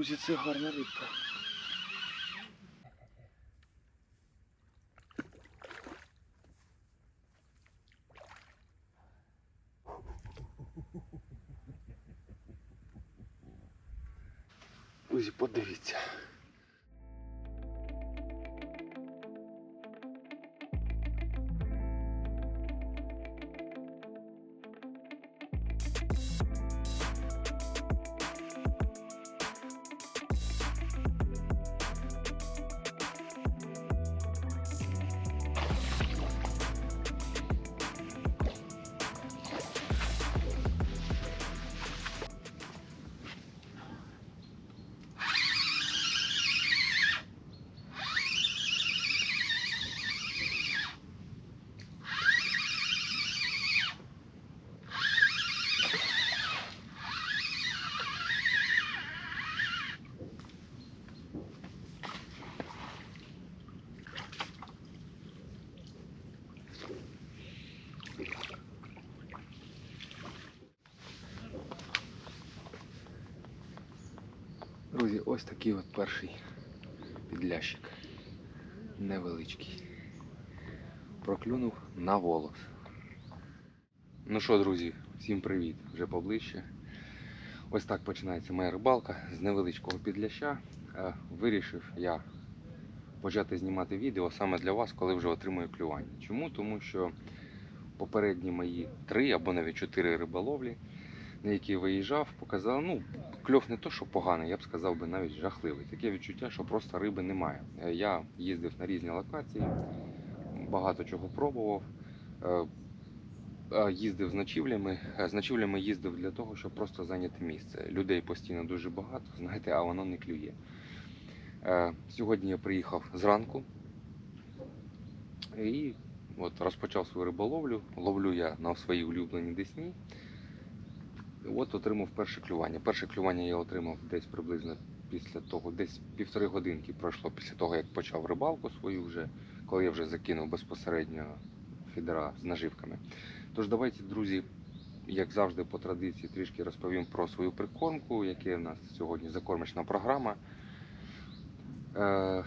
друзі, це гарна рибка. Ось такий от перший підлящик. Невеличкий. Проклюнув на волос. Ну що, друзі, всім привіт! Вже поближче. Ось так починається моя рибалка з невеличкого підляща. Е, Вирішив я почати знімати відео саме для вас, коли вже отримую клювання. Чому? Тому що попередні мої три або навіть чотири риболовлі, на які виїжджав, показали, ну, кльов не то, що поганий, я б сказав би навіть жахливий. Таке відчуття, що просто риби немає. Е, Я їздив на різні локації, багато чого пробував. Е, Їздив з ночівлями. Е, З ночівлями їздив для того, щоб просто зайняти місце. Людей постійно дуже багато, знаєте, а воно не клює. Сьогодні я приїхав зранку і от розпочав свою риболовлю. Ловлю я на своїй улюбленій десні. От отримав перше клювання. Перше клювання я отримав десь приблизно після того, десь півтори годинки пройшло після того, як почав рибалку свою вже, коли я вже закинув безпосередньо фідера з наживками. Тож давайте, друзі, як завжди, по традиції, трішки розповім про свою прикормку, яка в нас сьогодні закормочна програма. Е,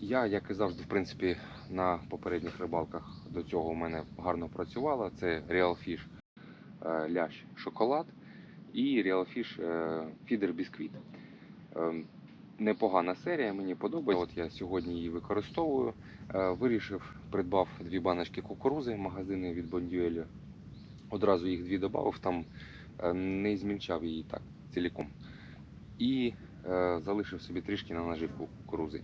я, як і завжди, в принципі, на попередніх рибалках до цього у мене гарно працювала. Це Real Fish лящ шоколад і Real Fish е, фідер бісквіт. Е, Непогана серія, мені подобається. От я сьогодні її використовую. Е, Вирішив, придбав дві баночки кукурузи, магазини від Бондюеля. Одразу їх дві додав, там е, не змільчав її так ціліком. І е, залишив собі трішки на наживку кукурузи.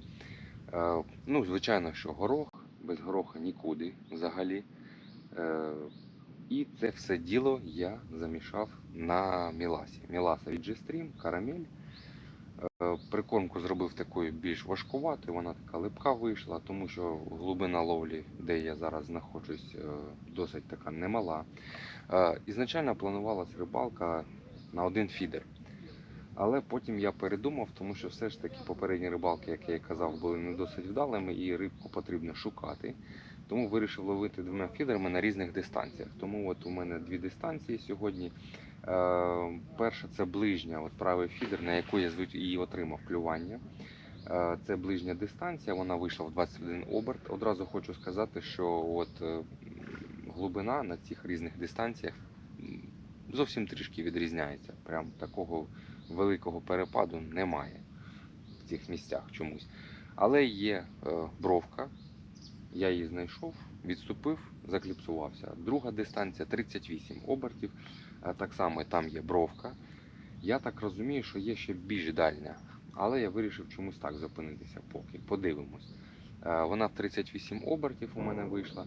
Е, ну, звичайно, що горох, без гороха нікуди взагалі. Е, і це все діло я замішав на міласі. Міласа від G-Stream, карамель. Е, Прикормку зробив такою більш важкуватою, вона така липка вийшла, тому що глибина ловлі, де я зараз знаходжусь, е, досить така немала. Е, Ізначально планувалась рибалка на один фідер. Але потім я передумав, тому що все ж таки попередні рибалки, як я казав, були не досить вдалими і рибку потрібно шукати. Тому вирішив ловити двома фідерами на різних дистанціях. Тому от у мене дві дистанції сьогодні. Е, перша це ближня, от правий фідер, на яку я і отримав клювання. Е, це ближня дистанція, вона вийшла в 21 оберт. Одразу хочу сказати, що от е, глибина на цих різних дистанціях зовсім трішки відрізняється. Прям такого великого перепаду немає в цих місцях чомусь. Але є бровка, я її знайшов, відступив, закліпсувався. Друга дистанція 38 обертів. Е, Так само там є бровка. Я так розумію, що є ще більш дальня, але я вирішив чомусь так зупинитися поки. Подивимось. Е, Вона 38 обертів у мене вийшла.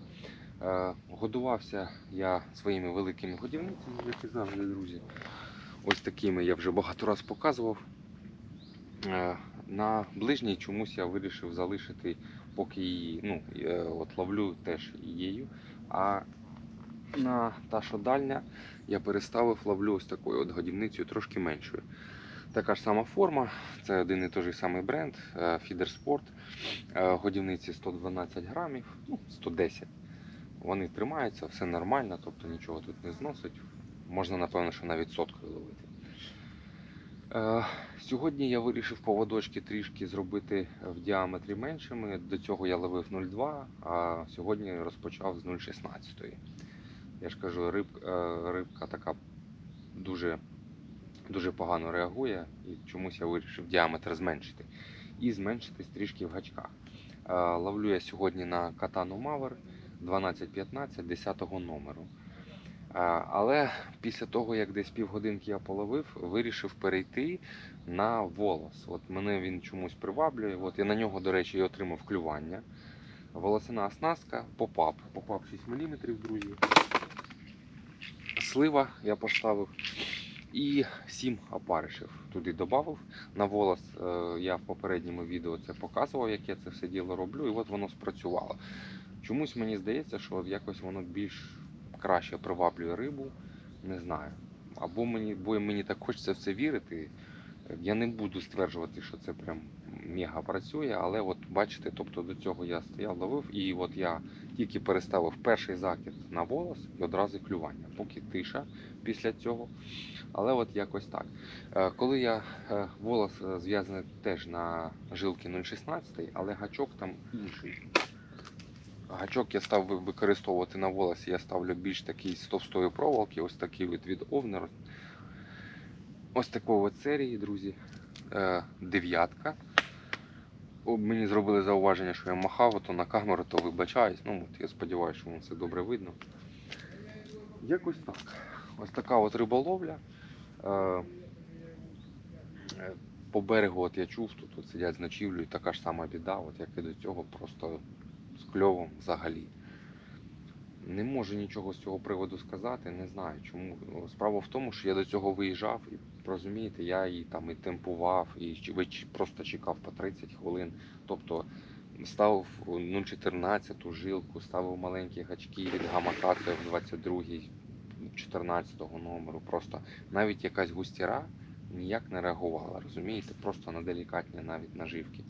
Е, Годувався я своїми великими годівницями, як і завжди, друзі. Ось такими я вже багато раз показував. На ближній чомусь я вирішив залишити, поки її, ну, е, от ловлю теж її. А на та, що дальня, я переставив ловлю ось такою от годівницею трошки меншою. Така ж сама форма, це один і той же самий бренд е, Feeder Sport. Е, Годівниці 112 грамів, ну, 110. Вони тримаються, все нормально, тобто нічого тут не зносить. Можна, напевно, що навіть соткою ловити. Е, Сьогодні я вирішив поводочки трішки зробити в діаметрі меншими. До цього я ловив 0,2, а сьогодні розпочав з 0,16. Я ж кажу, риб, е, рибка така дуже, дуже погано реагує, і чомусь я вирішив діаметр зменшити. І зменшитись трішки в гачках. Е, Ловлю я сьогодні на катану Мавер 12-15 10 номеру. Але після того, як десь півгодинки я половив, вирішив перейти на волос. От мене він чомусь приваблює. От я на нього, до речі, і отримав клювання. Волосина оснастка, попап. Попап 6 мм, друзі. Слива я поставив. І 7 опаришів туди додав. На волос е, я в попередньому відео це показував, як я це все діло роблю, і от воно спрацювало. Чомусь мені здається, що якось воно більш краще приваблює рибу. Не знаю. Або мені, бо мені так хочеться в це вірити. Я не буду стверджувати, що це прям мега працює, але от бачите, тобто до цього я стояв, ловив, і от я тільки переставив перший закид на волос і одразу клювання, поки тиша після цього. Але от якось так. Е, Коли я е, волос е, зв'язаний теж на жилки 0,16, але гачок там інший. Гачок я став використовувати на волосі, я ставлю більш такий з товстої проволоки, ось такий від, від Овнер. Ось такої от серії, друзі. Е, дев'ятка. Мені зробили зауваження, що я махав, то на камеру, то вибачаюсь. Ну, от я сподіваюся, що вам це добре видно. Якось так. Ось така от риболовля. Е, е, по берегу от я чув, тут от сидять з ночівлею, така ж сама біда, от як і до цього, просто з кльовом взагалі. Не можу нічого з цього приводу сказати, не знаю чому. Справа в тому, що я до цього виїжджав, і розумієте, я її там і темпував, і просто чекав по 30 хвилин. Тобто ставив 0,14 жилку, ставив маленькі гачки від гамака, в 22-й, 14 номеру. Просто навіть якась густіра ніяк не реагувала, розумієте? Просто на делікатні навіть наживки,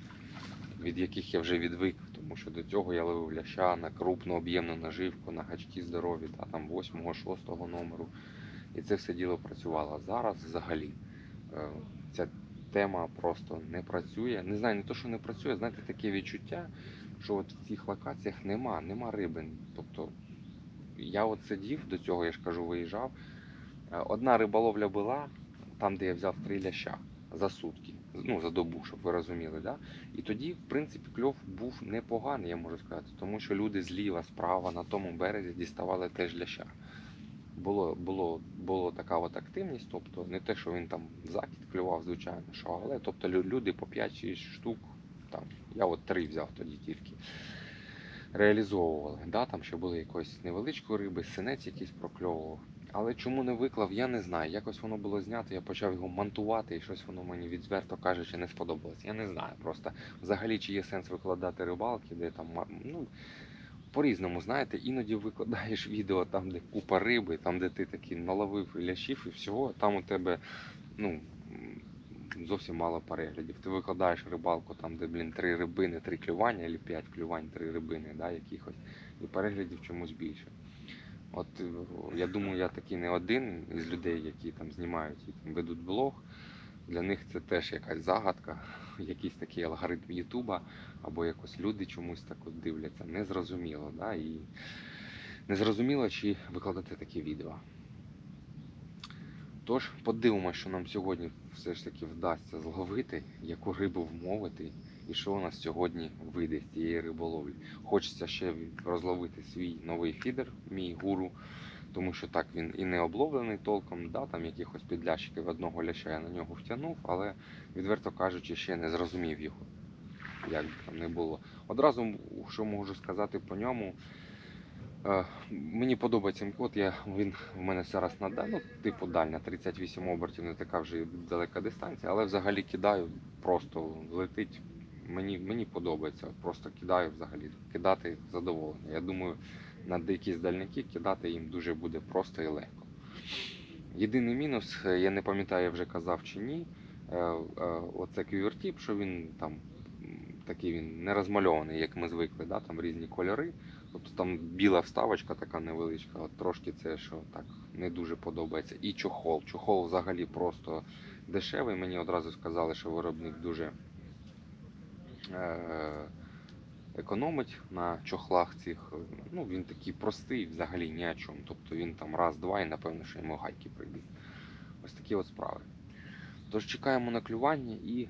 від яких я вже відвик, тому що до цього я ловив ляща на крупну об'ємну наживку, на гачки здорові, та там 8-6 номеру. І це все діло працювало. Зараз взагалі е, ця тема просто не працює. Не знаю, не то, що не працює, знаєте, таке відчуття, що от в цих локаціях нема, нема риби. Тобто я от сидів до цього, я ж кажу, виїжджав. Е, Одна риболовля була там, де я взяв три ляща за сутки, ну за добу, щоб ви розуміли. Да? І тоді, в принципі, кльов був непоганий, я можу сказати, тому що люди зліва, справа на тому березі діставали теж ляща. Було, було, було така от активність, тобто не те, що він там закид клював, звичайно, що, але тобто люди по 5-6 штук, там, я от три взяв тоді тільки. Реалізовували. Да? Там ще були якоїсь невеличкої риби, синець якийсь прокльовував. Але чому не виклав, я не знаю. Якось воно було знято, я почав його монтувати, і щось воно мені відверто кажучи не сподобалось. Я не знаю просто взагалі чи є сенс викладати рибалки, де там ну, по-різному, знаєте, іноді викладаєш відео там, де купа риби, там, де ти таки наловив лящів і всього, там у тебе ну, зовсім мало переглядів. Ти викладаєш рибалку там, де, блін, три рибини, три клювання, або п'ять клювань, три рибини, да, якихось, і переглядів чомусь більше. От е, я думаю, я такий не один із людей, які там знімають і там ведуть блог. Для них це теж якась загадка, якийсь такий алгоритм Ютуба, або якось люди чомусь так от дивляться. Незрозуміло, да? І незрозуміло, чи викладати такі відео. Тож, подивимося, що нам сьогодні все ж таки вдасться зловити, яку рибу вмовити, і що у нас сьогодні вийде з цієї риболовлі. Хочеться ще розловити свій новий фідер, мій гуру, тому що так він і не обловлений толком, да, там якихось підлящиків одного ляща я на нього втягнув, але відверто кажучи, ще не зрозумів його, як би там не було. Одразу що можу сказати по ньому. Е, Мені подобається код, я, він в мене зараз на ну, типу дальня, 38 обертів, не така вже далека дистанція, але взагалі кидаю, просто летить. Мені, мені подобається, просто кидаю взагалі, кидати задоволення. Я думаю, на якісь дальняки кидати їм дуже буде просто і легко. Єдиний мінус, е, я не пам'ятаю, я вже казав чи ні. е, е, Оце QWERTY, що він там такий він не розмальований, як ми звикли, да? там різні кольори. Тобто там біла вставочка така невеличка, от трошки це що так не дуже подобається. І чохол. Чохол взагалі просто дешевий. Мені одразу сказали, що виробник дуже економить на чохлах цих. Ну, він такий простий, взагалі ні о чому. Тобто він там раз-два і напевно, що йому гайки прийдуть. Ось такі от справи. Тож чекаємо на клювання і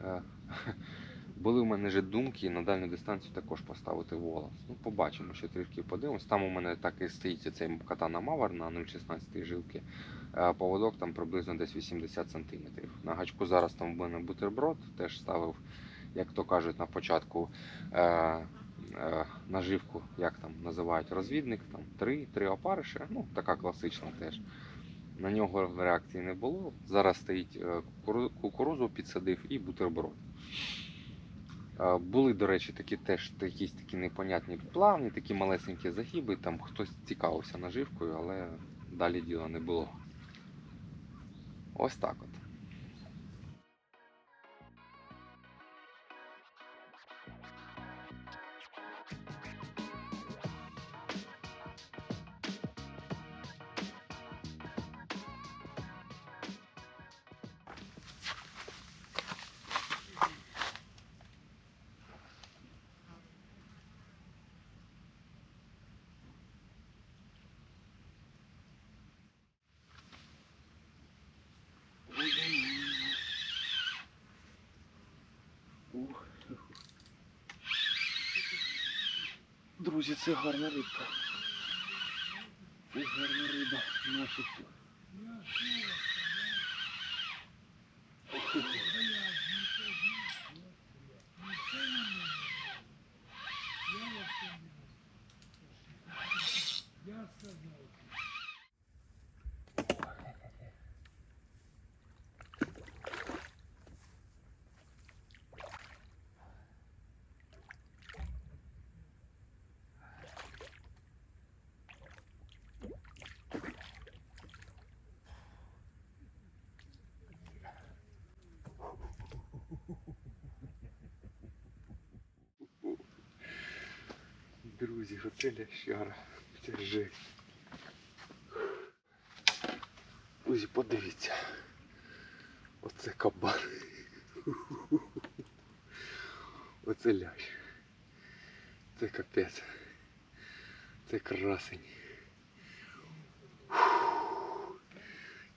е, були в мене вже думки на дальню дистанцію також поставити волос. Ну, побачимо, ще трішки подивимось. Там у мене так і стоїть цей катана Мавер на 0,16 жилки. а Поводок там приблизно десь 80 см. На гачку зараз там в мене бутерброд, теж ставив, як то кажуть, на початку е, е, наживку, як там називають розвідник, там три, три опариша, ну така класична теж. На нього реакції не було. Зараз стоїть е, кукурузу підсадив і бутерброд. Були, до речі, такі теж якісь такі непонятні плавні, такі малесенькі загиби. Там хтось цікавився наживкою, але далі діла не було. Ось так от. Друзі, це гарна рибка. Це гарна риба. Наші. Друзі, оце лящара. Це жесть. Друзі, подивіться. Оце кабан. Оце лящ. Це капець. Це красень.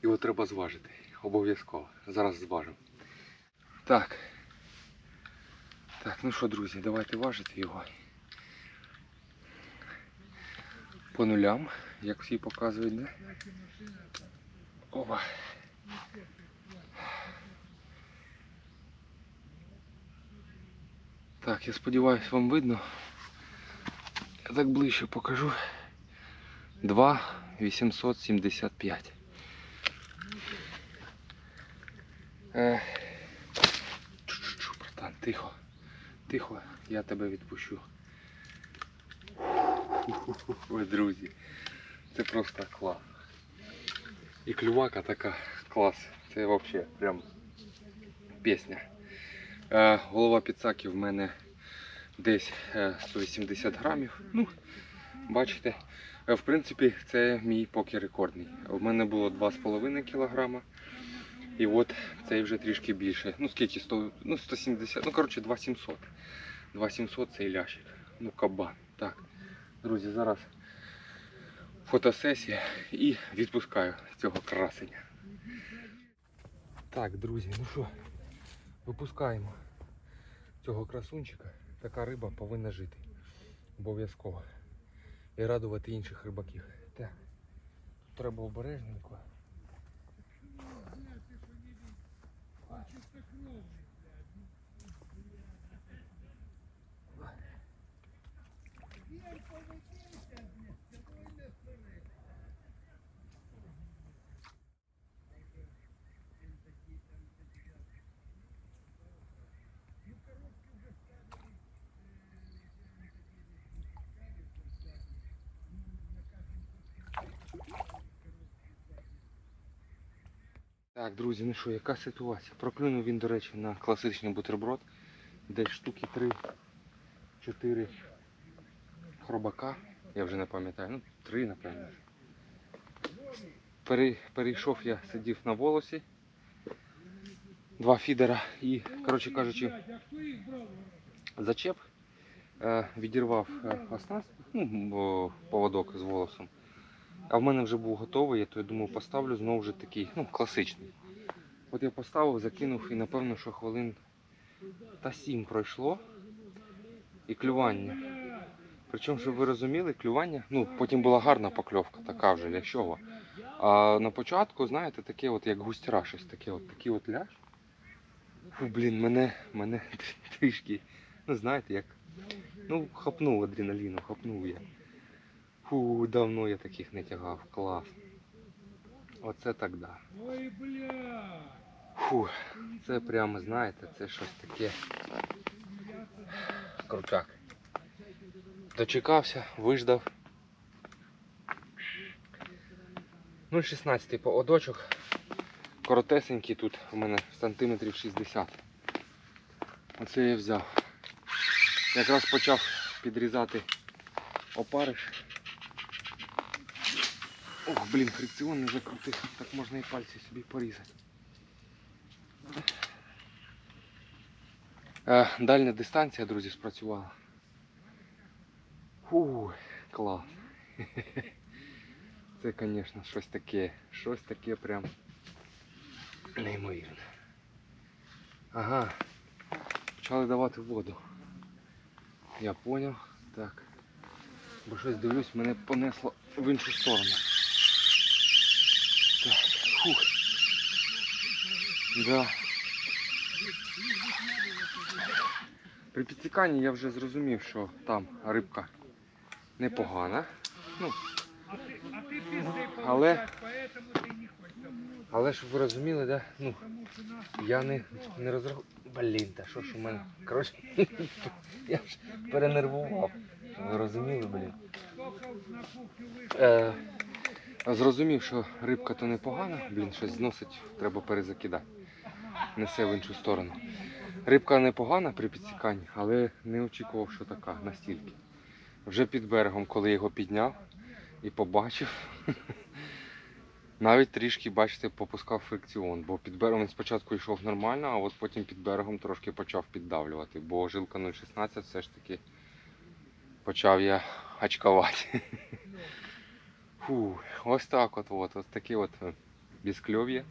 Його треба зважити. Обов'язково. Зараз зважимо. Так. Так, ну що, друзі, давайте важити його. По нулям, як всі показують, да? Опа. Так, я сподіваюся, вам видно. Я так ближче покажу. 2 875. Е, чу-чу-чу, братан, тихо. Тихо, я тебе відпущу. Ой, друзі, це просто клас. І клювака така клас. Це взагалі прям пісня. Е, голова підсаки в мене десь е, 180 грамів. Ну, бачите, Е, в принципі, це мій поки рекордний. У мене було 2,5 кг. І от цей вже трішки більше. Ну скільки 100, ну 170, ну коротше 2700. 2700 цей лящик. Ну кабан. Так. Друзі, зараз фотосесія і відпускаю цього красення. Так, друзі, ну що, випускаємо цього красунчика. Така риба повинна жити. Обов'язково. І радувати інших рибаків. Так. Тут треба обережненько. Так, друзі, ну що, яка ситуація? Проклюнув він, до речі, на класичний бутерброд. десь штуки 3-4 хробака. Я вже не пам'ятаю, ну, три, напевно. Перейшов я, сидів на волосі. Два фідера і, коротше кажучи, зачеп, е, відірвав е, оснast, ну, поводок з волосом. А в мене вже був готовий, я то я думав, поставлю знову ж такий, ну, класичний. От я поставив, закинув і напевно, що хвилин та сім пройшло. І клювання. Причому, щоб ви розуміли, клювання, ну, потім була гарна покльовка, така вже лящова. А на початку, знаєте, таке от як густера, щось таке, от такий от лящ. Фу, блін, мене, мене трішки, ну знаєте, як. Ну, хапнув адреналіну, хапнув я. Фу, давно я таких не тягав. Клас. Оце так да. Ой, бля! Фу, це прямо, знаєте, це щось таке. Крутяк. Дочекався, виждав. 0,16 поводочок. Коротесенький тут у мене сантиметрів 60. Оце я взяв. Якраз почав підрізати опариш. Ох, блін, фрикціон не закрутив. Так можна і пальці собі порізати. Е, Дальня дистанція, друзі, спрацювала. Фу, клас. Це, звісно, щось таке. Щось таке прям неймовірне. Ага. Почали давати воду. Я поняв. Так. Бо щось дивлюсь, мене понесло в іншу сторону. Так, фух. Да. При підсіканні я вже зрозумів, що там рибка непогана. Ну, А ты, а ты пизды Але- получать, поэтому ты не хочешь домой. але щоб ви розуміли, да? ну, Потому что нас я не, не розрахував. Блін, та що ж у мене? Коротше, я ж перенервував. Щоб ви розуміли, блін. только на кухню вышел. Е, зрозумів, що рибка то непогана, блін, щось зносить, треба перезакидати. Несе в іншу сторону. Рибка непогана при підсіканні, але не очікував, що така настільки. Вже під берегом, коли його підняв і побачив, навіть трішки, бачите, попускав фрикціон, бо під берегом він спочатку йшов нормально, а от потім під берегом трошки почав піддавлювати, бо жилка 0,16 все ж таки почав я очкувати. Фу, ось так от, от, ось такі от е, безкльов'я.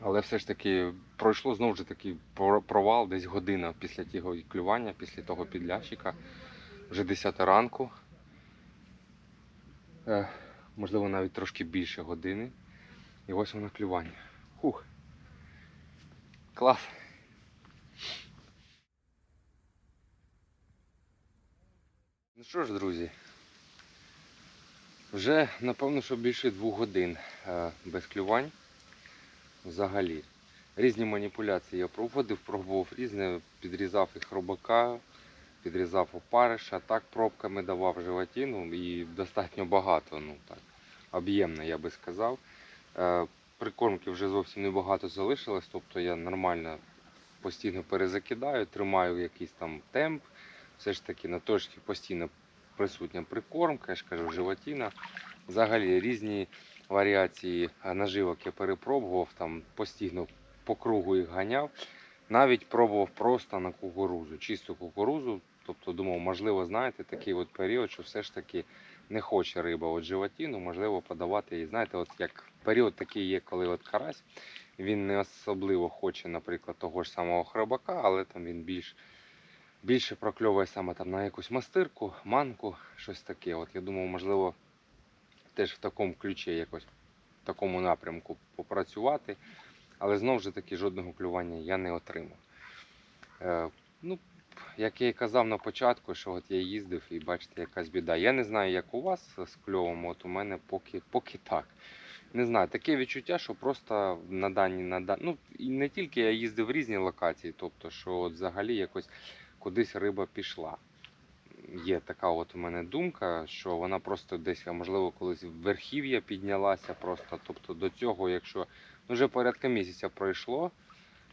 Але все ж таки пройшло знову ж таки провал, десь година після того клювання, після того підлящика. Вже 10 ранку. Е, можливо, навіть трошки більше години. І ось воно клювання. Хух. Клас. Ну що ж, друзі, вже напевно, що більше двох годин е, без клювань взагалі. Різні маніпуляції я проводив, пробував різне, підрізав і хробака, підрізав опариша, так пробками давав животину і достатньо багато, ну так, об'ємно, я би сказав. Е, Прикормки вже зовсім небагато залишилось, тобто я нормально постійно перезакидаю, тримаю якийсь там темп. Все ж таки на точці постійно присутня прикормка, я ж кажу, животина. Взагалі різні варіації наживок я перепробував, там постійно по кругу їх ганяв. Навіть пробував просто на кукурузу, чисту кукурузу. Тобто думав, можливо, знаєте, такий от період, що все ж таки не хоче риба от животину, можливо, подавати її. Знаєте, от як період такий є, коли от карась, він не особливо хоче, наприклад, того ж самого хробака, але там він більш більше прокльовує саме там на якусь мастирку, манку, щось таке. От я думав, можливо, теж в такому ключі якось в такому напрямку попрацювати. Але знову ж таки жодного клювання я не отримав. Е, ну, як я і казав на початку, що от я їздив і бачите, якась біда. Я не знаю, як у вас з кльовом, от у мене поки, поки так. Не знаю, таке відчуття, що просто на дані на да- Ну, і не тільки я їздив в різні локації, тобто, що от взагалі якось кудись риба пішла. Є така от у мене думка, що вона просто десь, можливо, колись в верхів'я піднялася просто. Тобто до цього, якщо ну, вже порядка місяця пройшло,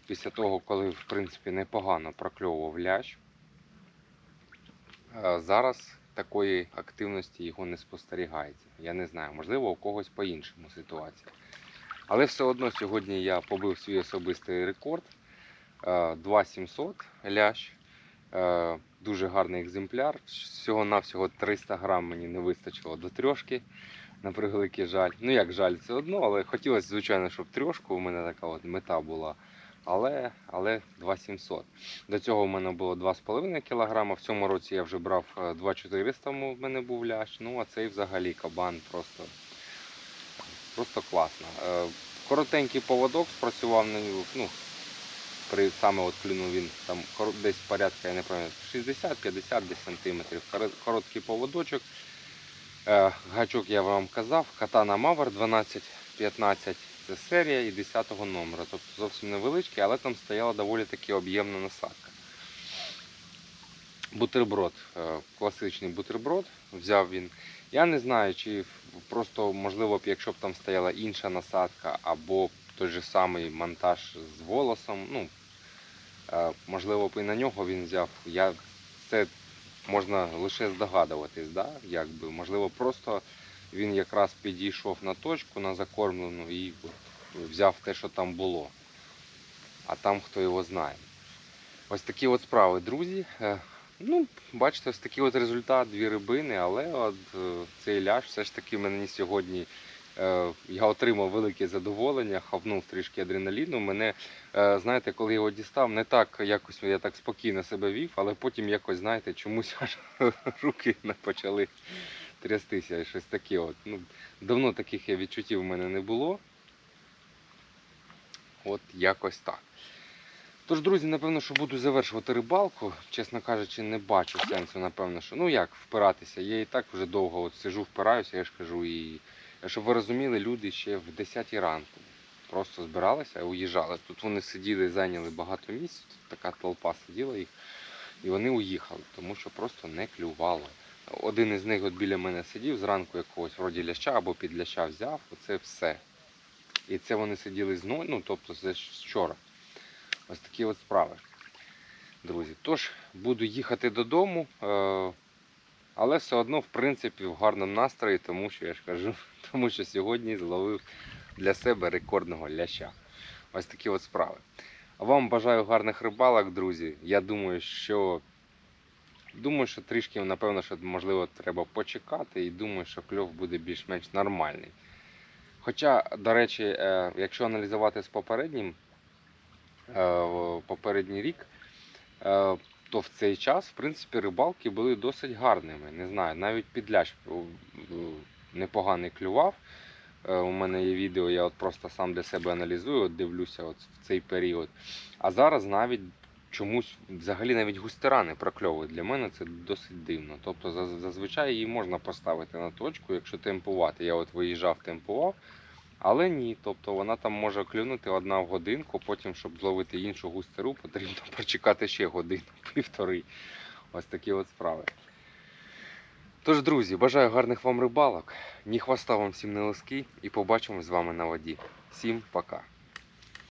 після того, коли в принципі непогано прокльовував лящ, е, зараз такої активності його не спостерігається. Я не знаю, можливо, у когось по-іншому ситуація. Але все одно сьогодні я побив свій особистий рекорд. Е, 2700 лящ. Е, Дуже гарний екземпляр. Всього-навсього 300 грам мені не вистачило до трьошки. На превеликий жаль. Ну як жаль, це одно, але хотілося, звичайно, щоб трьошку. У мене така от мета була. Але, але 2700. До цього в мене було 2,5 кг. В цьому році я вже брав е, 2400 в мене був лящ. Ну а цей взагалі кабан просто, просто класно. Е, Коротенький поводок спрацював на. Ну, при саме от клюнув він там десь порядка, я не пам'ятаю, 60-50 десь сантиметрів. Короткий поводочок. Е, Гачок я вам казав, катана Мавр 12-15 це серія і 10-го номера. Тобто зовсім невеличкий, але там стояла доволі таки об'ємна насадка. Бутерброд, е, класичний бутерброд, взяв він. Я не знаю, чи просто, можливо, якщо б там стояла інша насадка, або той же самий монтаж з волосом. Ну, можливо, б і на нього він взяв. Я, це можна лише здогадуватись, да? якби. можливо, просто він якраз підійшов на точку, на закормлену і взяв те, що там було. А там хто його знає. Ось такі от справи, друзі. Е, Ну, бачите, ось такий от результат, дві рибини, але от е, цей ляж все ж таки мені сьогодні е, я отримав велике задоволення, хавнув трішки адреналіну. Мене, е, знаєте, коли його дістав, не так якось я так спокійно себе вів, але потім якось, знаєте, чомусь аж руки почали трястися. і Щось таке. От. Ну, давно таких відчуттів в мене не було. От якось так. Тож, друзі, напевно, що буду завершувати рибалку. Чесно кажучи, не бачу сенсу, напевно, що ну як впиратися. Я і так вже довго от сижу, впираюся, я ж кажу, і щоб ви розуміли, люди ще в 10 ранку просто збиралися і уїжджали. Тут вони сиділи, зайняли багато місць, тут така толпа сиділа їх, і вони уїхали, тому що просто не клювало. Один із них от біля мене сидів, зранку якогось вроді ляща або під ляща взяв, оце все. І це вони сиділи з ну тобто це вчора. Ось такі от справи, друзі. Тож, буду їхати додому, е, але все одно, в принципі, в гарному настрої, тому що я ж кажу, тому що сьогодні зловив для себе рекордного ляща. Ось такі от справи. А вам бажаю гарних рибалок, друзі. Я думаю, що думаю, що трішки, напевно, що можливо треба почекати, і думаю, що кльов буде більш-менш нормальний. Хоча, до речі, е, якщо аналізувати з попереднім е, попередній рік, е, то в цей час, в принципі, рибалки були досить гарними. Не знаю, навіть підлящ е, е, непоганий клював. Е, У мене є відео, я от просто сам для себе аналізую, от дивлюся от в цей період. А зараз навіть чомусь взагалі навіть густера не прокльовують. Для мене це досить дивно. Тобто зазвичай її можна поставити на точку, якщо темпувати. Я от виїжджав, темпував. Але ні, тобто вона там може клюнути одна в годинку, потім, щоб зловити іншу густеру, потрібно прочекати ще годину, півтори. Ось такі от справи. Тож, друзі, бажаю гарних вам рибалок, ні хвоста вам всім не лоски і побачимось з вами на воді. Всім пока!